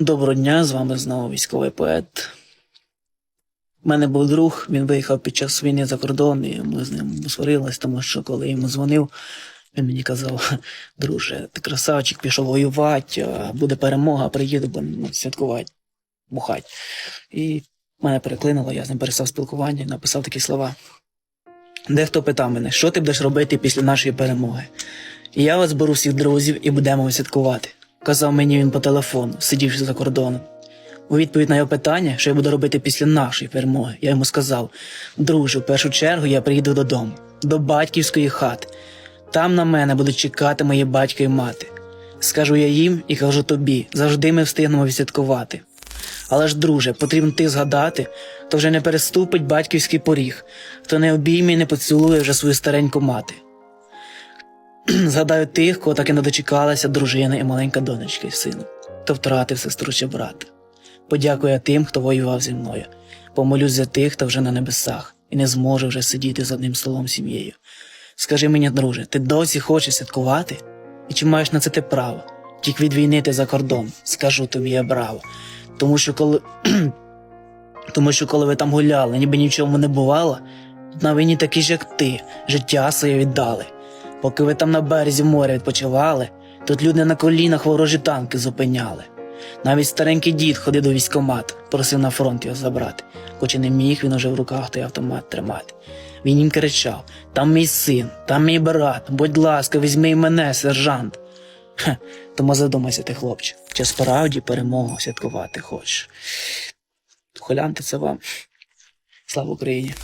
Доброго дня, з вами знову військовий поет. У мене був друг, він виїхав під час війни за кордон, і ми з ним сварились, тому що коли йому дзвонив, він мені казав: друже, ти красавчик, пішов воювати, буде перемога, приїду, будемо святкувати, бухать. І мене переклинило, я з ним перестав спілкування і написав такі слова. Дехто питав мене, що ти будеш робити після нашої перемоги? І я вас беру всіх друзів і будемо святкувати. Казав мені він по телефону, сидівши за кордоном. У відповідь на його питання, що я буду робити після нашої перемоги, я йому сказав: друже, в першу чергу я приїду додому, до батьківської хати. Там на мене будуть чекати мої батько і мати. Скажу я їм і кажу тобі, завжди ми встигнемо відсвяткувати. Але ж, друже, потрібно ти згадати, то вже не переступить батьківський поріг, хто не обійме і не поцілує вже свою стареньку мати. Згадаю тих, кого так і не дочекалася дружина і маленька донечка і син, хто втратив сестру чи брата. Подякую тим, хто воював зі мною. Помолюсь за тих, хто вже на небесах, і не зможе вже сидіти за одним столом сім'єю. Скажи мені, друже, ти досі хочеш святкувати? І чи маєш на це ти право? Тільки від війни ти за кордон, скажу тобі я браво. Тому що коли. Тому що коли ви там гуляли, ніби ні в чому не бувало, на війні такі ж, як ти, життя своє віддали. Поки ви там на березі моря відпочивали, тут люди на колінах ворожі танки зупиняли. Навіть старенький дід ходив до військомат, просив на фронт його забрати, хоч і не міг він уже в руках той автомат тримати. Він їм кричав: там мій син, там мій брат, будь ласка, візьми й мене, сержант. Хе, тому задумайся ти, хлопче, чи справді перемогу святкувати хочеш. Холянти це вам. Слава Україні!